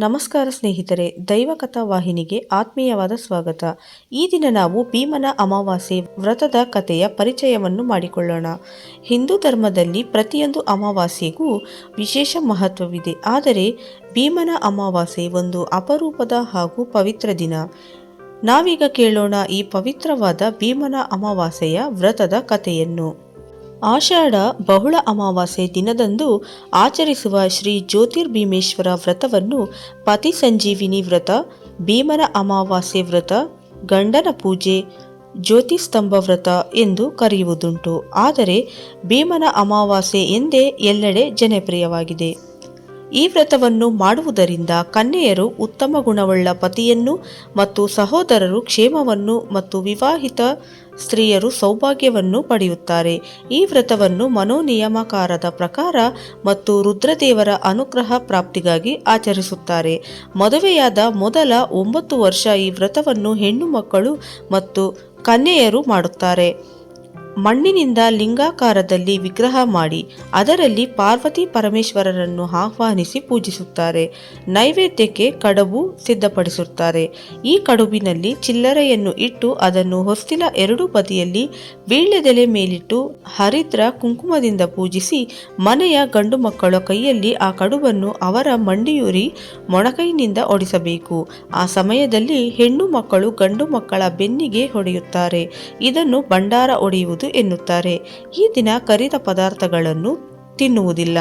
ನಮಸ್ಕಾರ ಸ್ನೇಹಿತರೆ ದೈವಕಥಾ ವಾಹಿನಿಗೆ ಆತ್ಮೀಯವಾದ ಸ್ವಾಗತ. ಈ ದಿನ ನಾವು ಭೀಮನ ಅಮಾವಾಸ್ಯೆ ವ್ರತದ ಕಥೆಯ ಪರಿಚಯವನ್ನು ಮಾಡಿಕೊಳ್ಳೋಣ. ಹಿಂದೂ ಧರ್ಮದಲ್ಲಿ ಪ್ರತಿಯೊಂದು ಅಮಾವಾಸ್ಯೆಗೂ ವಿಶೇಷ ಮಹತ್ವವಿದೆ. ಆದರೆ, ಭೀಮನ ಅಮಾವಾಸ್ಯೆ ಒಂದು ಅಪರೂಪದ ಹಾಗೂ ಪವಿತ್ರ ದಿನ. ನಾವೀಗ ಕೇಳೋಣ ಈ ಪವಿತ್ರವಾದ ಭೀಮನ ಅಮಾವಾಸ್ಯೆಯ ವ್ರತದ ಕಥೆಯನ್ನು. ಆಷಾಢ ಬಹುಳ ಅಮಾವಾಸ್ಯೆ ದಿನದಂದು ಆಚರಿಸುವ ಶ್ರೀ ಜ್ಯೋತಿರ್ಭೀಮೇಶ್ವರ ವ್ರತವನ್ನು ಪತಿ ಸಂಜೀವಿನಿ ವ್ರತ ಭೀಮನ ಅಮಾವಾಸ್ಯೆ ವ್ರತ, ಗಂಡನ ಪೂಜೆ, ಜ್ಯೋತಿಸ್ತಂಭ ವ್ರತ ಎಂದು ಕರೆಯುವುದುಂಟು. ಆದರೆ ಭೀಮನ ಅಮಾವಾಸ್ಯೆ ಎಂದೇ ಎಲ್ಲೆಡೆ ಜನಪ್ರಿಯವಾಗಿದೆ. ಈ ವ್ರತವನ್ನು ಮಾಡುವುದರಿಂದ ಕನ್ಯೆಯರು ಉತ್ತಮ ಗುಣವುಳ್ಳ ಪತಿಯನ್ನು ಮತ್ತು ಸಹೋದರರು ಕ್ಷೇಮವನ್ನು ಮತ್ತು ವಿವಾಹಿತ ಸ್ತ್ರೀಯರು ಸೌಭಾಗ್ಯವನ್ನು ಪಡೆಯುತ್ತಾರೆ. ಈ ವ್ರತವನ್ನು ಮನೋನಿಯಮಕಾರದ ಪ್ರಕಾರ ಮತ್ತು ರುದ್ರದೇವರ ಅನುಗ್ರಹ ಪ್ರಾಪ್ತಿಗಾಗಿ ಆಚರಿಸುತ್ತಾರೆ. ಮದುವೆಯಾದ ಮೊದಲ ಒಂಬತ್ತು ವರ್ಷ ಈ ವ್ರತವನ್ನು ಹೆಣ್ಣು ಮಕ್ಕಳು ಮತ್ತು ಕನ್ಯೆಯರು ಮಾಡುತ್ತಾರೆ. ಮಣ್ಣಿನಿಂದ ಲಿಂಗಾಕಾರದಲ್ಲಿ ವಿಗ್ರಹ ಮಾಡಿ ಅದರಲ್ಲಿ ಪಾರ್ವತಿ ಪರಮೇಶ್ವರರನ್ನು ಆಹ್ವಾನಿಸಿ ಪೂಜಿಸುತ್ತಾರೆ. ನೈವೇದ್ಯಕ್ಕೆ ಕಡಬು ಸಿದ್ಧಪಡಿಸುತ್ತಾರೆ. ಈ ಕಡುಬಿನಲ್ಲಿ ಚಿಲ್ಲರೆಯನ್ನು ಇಟ್ಟು ಅದನ್ನು ಹೊಸ್ತಿಲ ಎರಡು ಬದಿಯಲ್ಲಿ ವೀಳ್ಯದೆಲೆ ಮೇಲಿಟ್ಟು ಹರಿದ್ರ ಕುಂಕುಮದಿಂದ ಪೂಜಿಸಿ ಮನೆಯ ಗಂಡು ಮಕ್ಕಳ ಕೈಯಲ್ಲಿ ಆ ಕಡುಬನ್ನು ಅವರ ಮಂಡಿಯೂರಿ ಮೊಣಕೈನಿಂದ ಒಡಿಸಬೇಕು. ಆ ಸಮಯದಲ್ಲಿ ಹೆಣ್ಣು ಮಕ್ಕಳು ಗಂಡು ಮಕ್ಕಳ ಬೆನ್ನಿಗೆ ಹೊಡೆಯುತ್ತಾರೆ. ಇದನ್ನು ಭಂಡಾರ ಒಡೆಯುವುದು ಎನ್ನುತ್ತಾರೆ. ಈ ದಿನ ಕರಿದ ಪದಾರ್ಥಗಳನ್ನು ತಿನ್ನುವುದಿಲ್ಲ.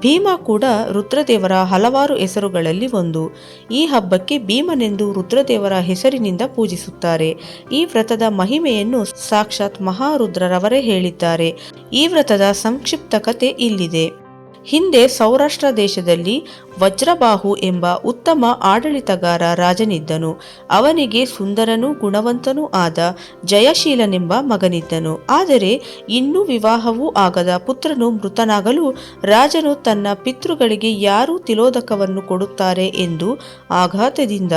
ಭೀಮ ಕೂಡ ರುದ್ರದೇವರ ಹಲವಾರು ಹೆಸರುಗಳಲ್ಲಿ ಒಂದು. ಈ ಹಬ್ಬಕ್ಕೆ ಭೀಮನೆಂದು ರುದ್ರದೇವರ ಹೆಸರಿನಿಂದ ಪೂಜಿಸುತ್ತಾರೆ. ಈ ವ್ರತದ ಮಹಿಮೆಯನ್ನು ಸಾಕ್ಷಾತ್ ಮಹಾರುದ್ರರವರೇ ಹೇಳಿದ್ದಾರೆ. ಈ ವ್ರತದ ಸಂಕ್ಷಿಪ್ತ ಕತೆ ಇಲ್ಲಿದೆ. ಹಿಂದೆ ಸೌರಾಷ್ಟ್ರ ದೇಶದಲ್ಲಿ ವಜ್ರಬಾಹು ಎಂಬ ಉತ್ತಮ ಆಡಳಿತಗಾರ ರಾಜನಿದ್ದನು. ಅವನಿಗೆ ಸುಂದರನೂ ಗುಣವಂತನೂ ಆದ ಜಯಶೀಲನೆಂಬ ಮಗನಿದ್ದನು. ಆದರೆ ಇನ್ನೂ ವಿವಾಹವೂ ಆಗದ ಪುತ್ರನು ಮೃತನಾಗಲು ರಾಜನು ತನ್ನ ಪಿತೃಗಳಿಗೆ ಯಾರು ತಿಲೋದಕವನ್ನು ಕೊಡುತ್ತಾರೆ ಎಂದು ಆಘಾತದಿಂದ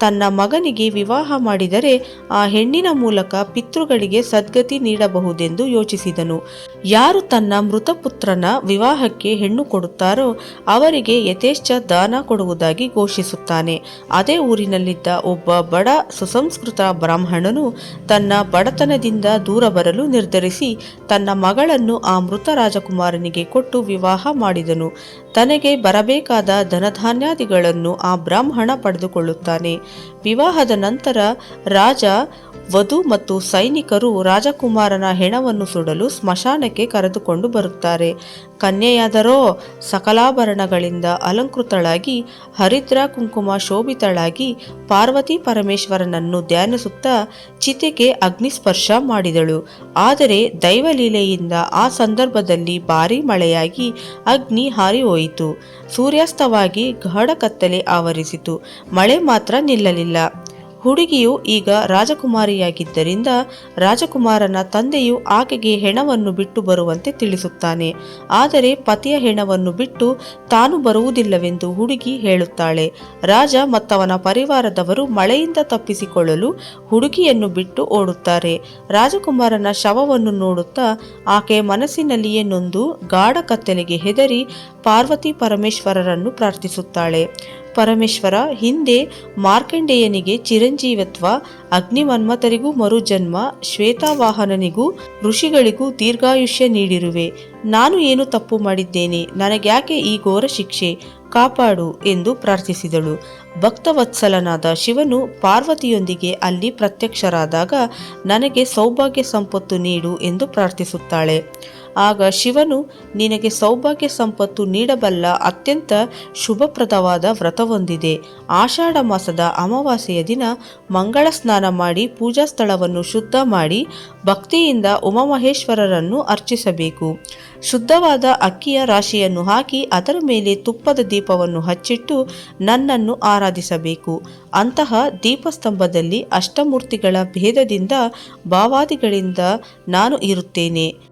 ತನ್ನ ಮಗನಿಗೆ ವಿವಾಹ ಮಾಡಿದರೆ ಆ ಹೆಣ್ಣಿನ ಮೂಲಕ ಪಿತೃಗಳಿಗೆ ಸದ್ಗತಿ ನೀಡಬಹುದೆಂದು ಯೋಚಿಸಿದನು. ಯಾರು ತನ್ನ ಮೃತಪುತ್ರನ ವಿವಾಹಕ್ಕೆ ಹೆಣ್ಣು ಕೊಡುತ್ತಾರೋ ಅವರಿಗೆ ಯಥೇಚ್ಛ ದಾನ ಕೊಡುವುದಾಗಿ ಘೋಷಿಸುತ್ತಾನೆ. ಅದೇ ಊರಿನಲ್ಲಿದ್ದ ಒಬ್ಬ ಬಡ ಸುಸಂಸ್ಕೃತ ಬ್ರಾಹ್ಮಣನು ತನ್ನ ಬಡತನದಿಂದ ದೂರ ಬರಲು ನಿರ್ಧರಿಸಿ ತನ್ನ ಮಗಳನ್ನು ಆ ಮೃತ ರಾಜಕುಮಾರನಿಗೆ ಕೊಟ್ಟು ವಿವಾಹ ಮಾಡಿದನು. ತನಗೆ ಬರಬೇಕಾದ ಧನಧಾನ್ಯಾದಿಗಳನ್ನು ಆ ಬ್ರಾಹ್ಮಣ ಪಡೆದುಕೊಳ್ಳುತ್ತಾನೆ. ವಿವಾಹದ ನಂತರ ರಾಜ, ವಧು ಮತ್ತು ಸೈನಿಕರು ರಾಜಕುಮಾರನ ಹೆಣವನ್ನು ಸುಡಲು ಸ್ಮಶಾನಕ್ಕೆ ಕರೆದುಕೊಂಡು ಬರುತ್ತಾರೆ. ಕನ್ಯೆಯಾದರೋ ಸಕಲಾಭರಣಗಳಿಂದ ಅಲಂಕೃತಳಾಗಿ, ಹರಿದ್ರ ಕುಂಕುಮ ಶೋಭಿತಳಾಗಿ ಪಾರ್ವತಿ ಪರಮೇಶ್ವರನನ್ನು ಧ್ಯಾನಿಸುತ್ತಾ ಚಿತೆಗೆ ಅಗ್ನಿಸ್ಪರ್ಶ ಮಾಡಿದಳು. ಆದರೆ ದೈವಲೀಲೆಯಿಂದ ಆ ಸಂದರ್ಭದಲ್ಲಿ ಭಾರೀ ಮಳೆಯಾಗಿ ಅಗ್ನಿ ಹಾರಿ ಹೋಯಿತು ಸೂರ್ಯಾಸ್ತವಾಗಿ ಗಾಢ ಕತ್ತಲೆ ಆವರಿಸಿತು. ಮಳೆ ಮಾತ್ರ ನಿಲ್ಲಲಿಲ್ಲ. ಹುಡುಗಿಯು ಈಗ ರಾಜಕುಮಾರಿಯಾಗಿದ್ದರಿಂದ ರಾಜಕುಮಾರನ ತಂದೆಯು ಆಕೆಗೆ ಹೆಣವನ್ನು ಬಿಟ್ಟು ಬರುವಂತೆ ತಿಳಿಸುತ್ತಾನೆ. ಆದರೆ ಪತಿಯ ಹೆಣವನ್ನು ಬಿಟ್ಟು ತಾನು ಬರುವುದಿಲ್ಲವೆಂದು ಹುಡುಗಿ ಹೇಳುತ್ತಾಳೆ. ರಾಜ ಮತ್ತವನ ಪರಿವಾರದವರು ಮಳೆಯಿಂದ ತಪ್ಪಿಸಿಕೊಳ್ಳಲು ಹುಡುಗಿಯನ್ನು ಬಿಟ್ಟು ಓಡುತ್ತಾರೆ. ರಾಜಕುಮಾರನ ಶವವನ್ನು ನೋಡುತ್ತಾ ಆಕೆ ಮನಸ್ಸಿನಲ್ಲಿಯೇ ನೊಂದು ಗಾಢ ಕತ್ತಲೆಗೆ ಹೆದರಿ ಪಾರ್ವತಿ ಪರಮೇಶ್ವರರನ್ನು ಪ್ರಾರ್ಥಿಸುತ್ತಾಳೆ. ಪರಮೇಶ್ವರ ಹಿಂದೆ ಮಾರ್ಕಂಡೇಯನಿಗೆ ಚಿರಂಜೀವತ್ವ ಅಗ್ನಿವನ್ಮತರಿಗೂ ಮರುಜನ್ಮ, ಶ್ವೇತಾವಾಹನನಿಗೂ ಋಷಿಗಳಿಗೂ ದೀರ್ಘಾಯುಷ್ಯ ನೀಡಿರುವೆ. ನಾನು ಏನು ತಪ್ಪು ಮಾಡಿದ್ದೇನೆ? ನನಗ್ಯಾಕೆ ಈ ಘೋರ ಶಿಕ್ಷೆ? ಕಾಪಾಡು ಎಂದು ಪ್ರಾರ್ಥಿಸಿದಳು. ಭಕ್ತವತ್ಸಲನಾದ ಶಿವನು ಪಾರ್ವತಿಯೊಂದಿಗೆ ಅಲ್ಲಿ ಪ್ರತ್ಯಕ್ಷರಾದಾಗ, ನನಗೆ ಸೌಭಾಗ್ಯ ಸಂಪತ್ತು ನೀಡು ಎಂದು ಪ್ರಾರ್ಥಿಸುತ್ತಾಳೆ. ಆಗ ಶಿವನು, ನಿನಗೆ ಸೌಭಾಗ್ಯ ಸಂಪತ್ತು ನೀಡಬಲ್ಲ ಅತ್ಯಂತ ಶುಭಪ್ರದವಾದ ವ್ರತವೊಂದಿದೆ. ಆಷಾಢ ಮಾಸದ ಅಮಾವಾಸ್ಯೆಯ ದಿನ ಮಂಗಳ ಸ್ನಾನ ಮಾಡಿ, ಪೂಜಾ ಸ್ಥಳವನ್ನು ಶುದ್ಧ ಮಾಡಿ, ಭಕ್ತಿಯಿಂದ ಉಮಾಮಹೇಶ್ವರರನ್ನು ಅರ್ಚಿಸಬೇಕು. ಶುದ್ಧವಾದ ಅಕ್ಕಿಯ ರಾಶಿಯನ್ನು ಹಾಕಿ, ಅದರ ಮೇಲೆ ತುಪ್ಪದ ದೀಪವನ್ನು ಹಚ್ಚಿಟ್ಟು ನನ್ನನ್ನು ಆರಾಧಿಸಬೇಕು. ಅಂತಹ ದೀಪಸ್ತಂಭದಲ್ಲಿ ಅಷ್ಟಮೂರ್ತಿಗಳ ಭೇದದಿಂದ ಭಾವಾದಿಗಳಿಂದ ನಾನು ಇರುತ್ತೇನೆ.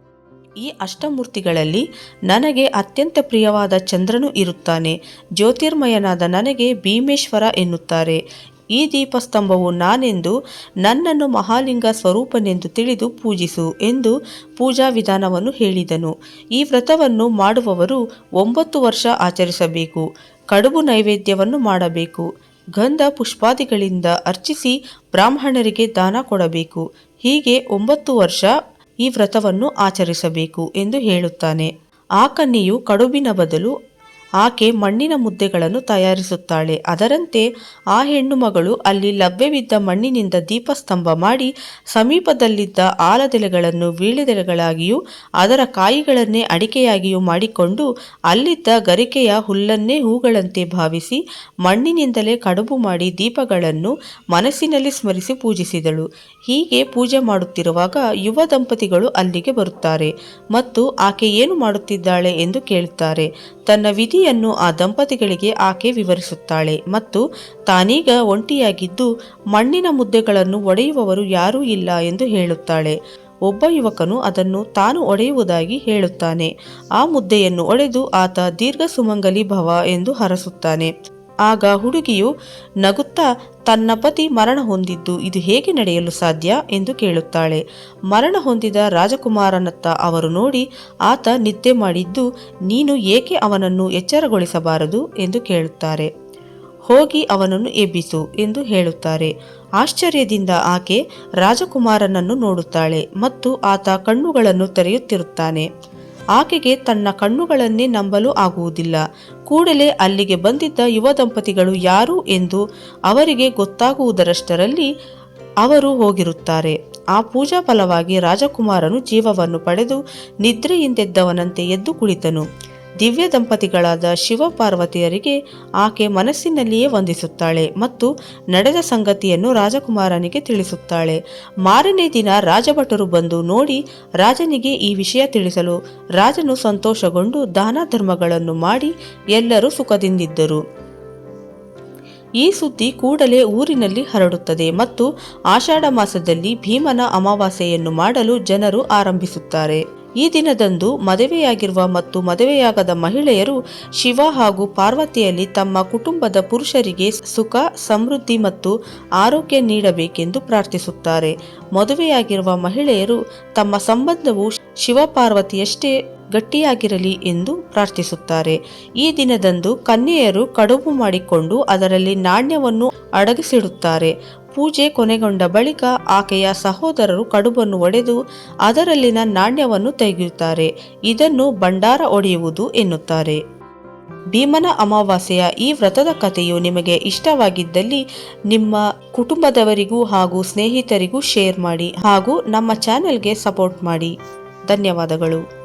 ಈ ಅಷ್ಟಮೂರ್ತಿಗಳಲ್ಲಿ ನನಗೆ ಅತ್ಯಂತ ಪ್ರಿಯವಾದ ಚಂದ್ರನು ಇರುತ್ತಾನೆ. ಜ್ಯೋತಿರ್ಮಯನಾದ ನನಗೆ ಭೀಮೇಶ್ವರ ಎನ್ನುತ್ತಾರೆ. ಈ ದೀಪಸ್ತಂಭವು ನಾನೆಂದು, ನನ್ನನ್ನು ಮಹಾಲಿಂಗ ಸ್ವರೂಪನೆಂದು ತಿಳಿದು ಪೂಜಿಸು ಎಂದು ಪೂಜಾ ವಿಧಾನವನ್ನು ಹೇಳಿದನು. ಈ ವ್ರತವನ್ನು ಮಾಡುವವರು ಒಂಬತ್ತು ವರ್ಷ ಆಚರಿಸಬೇಕು, ಕಡುಬು ನೈವೇದ್ಯವನ್ನು ಮಾಡಬೇಕು, ಗಂಧ ಪುಷ್ಪಾದಿಗಳಿಂದ ಅರ್ಚಿಸಿ ಬ್ರಾಹ್ಮಣರಿಗೆ ದಾನ ಕೊಡಬೇಕು. ಹೀಗೆ ಒಂಬತ್ತು ವರ್ಷ ಈ ವ್ರತವನ್ನು ಆಚರಿಸಬೇಕು ಎಂದು ಹೇಳುತ್ತಾನೆ. ಆ ಕನ್ಯೆಯು ಕಡುಬಿನ ಬದಲು ಆಕೆ ಮಣ್ಣಿನ ಮುದ್ದೆಗಳನ್ನು ತಯಾರಿಸುತ್ತಾಳೆ. ಅದರಂತೆ ಆ ಹೆಣ್ಣು ಮಗಳು ಅಲ್ಲಿ ಲಭ್ಯವಿದ್ದ ಮಣ್ಣಿನಿಂದ ದೀಪಸ್ತಂಭ ಮಾಡಿ ಸಮೀಪದಲ್ಲಿದ್ದ ಆಲದೆಲೆಗಳನ್ನು ವೀಳೆದೆಲೆಗಳಾಗಿಯೂ ಅದರ ಕಾಯಿಗಳನ್ನೇ ಅಡಿಕೆಯಾಗಿಯೂ ಮಾಡಿಕೊಂಡು ಅಲ್ಲಿದ್ದ ಗರಿಕೆಯ ಹುಲ್ಲನ್ನೇ ಹೂಗಳಂತೆ ಭಾವಿಸಿ ಮಣ್ಣಿನಿಂದಲೇ ಕಡುಬು ಮಾಡಿ ದೀಪಗಳನ್ನು ಮನಸ್ಸಿನಲ್ಲಿ ಸ್ಮರಿಸಿ ಪೂಜಿಸಿದಳು. ಹೀಗೆ ಪೂಜೆ ಮಾಡುತ್ತಿರುವಾಗ ಯುವ ದಂಪತಿಗಳು ಅಲ್ಲಿಗೆ ಬರುತ್ತಾರೆ ಮತ್ತು ಆಕೆ ಏನು ಮಾಡುತ್ತಿದ್ದಾಳೆ ಎಂದು ಕೇಳುತ್ತಾರೆ. ತನ್ನ ವಿಧಿಯನ್ನು ಆ ದಂಪತಿಗಳಿಗೆ ಆಕೆ ವಿವರಿಸುತ್ತಾಳೆ ಮತ್ತು ತಾನೀಗ ಒಂಟಿಯಾಗಿದ್ದು ಮಣ್ಣಿನ ಮುದ್ದೆಗಳನ್ನು ಒಡೆಯುವವರು ಯಾರೂ ಇಲ್ಲ ಎಂದು ಹೇಳುತ್ತಾಳೆ. ಒಬ್ಬ ಯುವಕನು ಅದನ್ನು ತಾನು ಒಡೆಯುವುದಾಗಿ ಹೇಳುತ್ತಾನೆ. ಆ ಮುದ್ದೆಯನ್ನು ಒಡೆದು ಆತ ದೀರ್ಘ ಸುಮಂಗಲಿ ಭವ ಎಂದು ಹರಸುತ್ತಾನೆ. ಆಗ ಹುಡುಗಿಯು ನಗುತ್ತಾ ತನ್ನ ಪತಿ ಮರಣ ಹೊಂದಿದ್ದು ಇದು ಹೇಗೆ ನಡೆಯಲು ಸಾಧ್ಯ ಎಂದು ಕೇಳುತ್ತಾಳೆ. ಮರಣ ಹೊಂದಿದ ರಾಜಕುಮಾರನತ್ತ ಅವರು ನೋಡಿ ಆತ ನಿದ್ದೆ ಮಾಡಿದ್ದು, ನೀನು ಏಕೆ ಅವನನ್ನು ಎಚ್ಚರಗೊಳಿಸಬಾರದು ಎಂದು ಕೇಳುತ್ತಾರೆ. ಹೋಗಿ ಅವನನ್ನು ಎಬ್ಬಿಸು ಎಂದು ಹೇಳುತ್ತಾರೆ. ಆಶ್ಚರ್ಯದಿಂದ ಆಕೆ ರಾಜಕುಮಾರನನ್ನು ನೋಡುತ್ತಾಳೆ ಮತ್ತು ಆತ ಕಣ್ಣುಗಳನ್ನು ತೆರೆಯುತ್ತಿರುತ್ತಾನೆ. ಆಕೆಗೆ ತನ್ನ ಕಣ್ಣುಗಳನ್ನೇ ನಂಬಲು ಆಗುವುದಿಲ್ಲ. ಕೂಡಲೇ ಅಲ್ಲಿಗೆ ಬಂದಿದ್ದ ಯುವ ದಂಪತಿಗಳು ಯಾರು ಎಂದು ಅವರಿಗೆ ಗೊತ್ತಾಗುವುದರಷ್ಟರಲ್ಲಿ ಅವರು ಹೋಗಿರುತ್ತಾರೆ. ಆ ಪೂಜಾ ಫಲವಾಗಿ ರಾಜಕುಮಾರನು ಜೀವವನ್ನು ಪಡೆದು ನಿದ್ರೆಯಿಂದೆದ್ದವನಂತೆ ಎದ್ದು ಕುಳಿತನು. ದಿವ್ಯ ದಂಪತಿಗಳಾದ ಶಿವ ಪಾರ್ವತಿಯರಿಗೆ ಆಕೆ ಮನಸ್ಸಿನಲ್ಲಿಯೇ ವಂದಿಸುತ್ತಾಳೆ ಮತ್ತು ನಡೆದ ಸಂಗತಿಯನ್ನು ರಾಜಕುಮಾರನಿಗೆ ತಿಳಿಸುತ್ತಾಳೆ. ಮಾರನೇ ದಿನ ರಾಜಭಟರು ಬಂದು ನೋಡಿ ರಾಜನಿಗೆ ಈ ವಿಷಯ ತಿಳಿಸಲು ರಾಜನು ಸಂತೋಷಗೊಂಡು ದಾನ ಧರ್ಮಗಳನ್ನು ಮಾಡಿ ಎಲ್ಲರೂ ಸುಖದಿಂದಿದ್ದರು. ಈ ಸುದ್ದಿ ಕೂಡಲೇ ಊರಿನಲ್ಲಿ ಹರಡುತ್ತದೆ ಮತ್ತು ಆಷಾಢ ಮಾಸದಲ್ಲಿ ಭೀಮನ ಅಮಾವಾಸ್ಯೆಯನ್ನು ಮಾಡಲು ಜನರು ಆರಂಭಿಸುತ್ತಾರೆ. ಈ ದಿನದಂದು ಮದುವೆಯಾಗಿರುವ ಮತ್ತು ಮದುವೆಯಾಗದ ಮಹಿಳೆಯರು ಶಿವ ಹಾಗೂ ಪಾರ್ವತಿಯಲ್ಲಿ ತಮ್ಮ ಕುಟುಂಬದ ಪುರುಷರಿಗೆ ಸುಖ, ಸಮೃದ್ಧಿ ಮತ್ತು ಆರೋಗ್ಯ ನೀಡಬೇಕೆಂದು ಪ್ರಾರ್ಥಿಸುತ್ತಾರೆ. ಮದುವೆಯಾಗಿರುವ ಮಹಿಳೆಯರು ತಮ್ಮ ಸಂಬಂಧವು ಶಿವಪಾರ್ವತಿಯಷ್ಟೇ ಗಟ್ಟಿಯಾಗಿರಲಿ ಎಂದು ಪ್ರಾರ್ಥಿಸುತ್ತಾರೆ. ಈ ದಿನದಂದು ಕನ್ಯೆಯರು ಕಡುಬು ಮಾಡಿಕೊಂಡು ಅದರಲ್ಲಿ ನಾಣ್ಯವನ್ನು ಅಡಗಿಸಿಡುತ್ತಾರೆ. ಪೂಜೆ ಕೊನೆಗೊಂಡ ಬಳಿಕ ಆಕೆಯ ಸಹೋದರರು ಕಡುಬನ್ನು ಒಡೆದು ಅದರಲ್ಲಿನ ನಾಣ್ಯವನ್ನು ತೆಗೆಯುತ್ತಾರೆ. ಇದನ್ನು ಭಂಡಾರ ಒಡೆಯುವುದು ಎನ್ನುತ್ತಾರೆ. ಭೀಮನ ಅಮಾವಾಸ್ಯೆಯ ಈ ವ್ರತದ ಕಥೆಯು ನಿಮಗೆ ಇಷ್ಟವಾಗಿದ್ದಲ್ಲಿ ನಿಮ್ಮ ಕುಟುಂಬದವರಿಗೂ ಹಾಗೂ ಸ್ನೇಹಿತರಿಗೂ ಶೇರ್ ಮಾಡಿ ಹಾಗೂ ನಮ್ಮ ಚಾನೆಲ್ಗೆ ಸಪೋರ್ಟ್ ಮಾಡಿ. ಧನ್ಯವಾದಗಳು.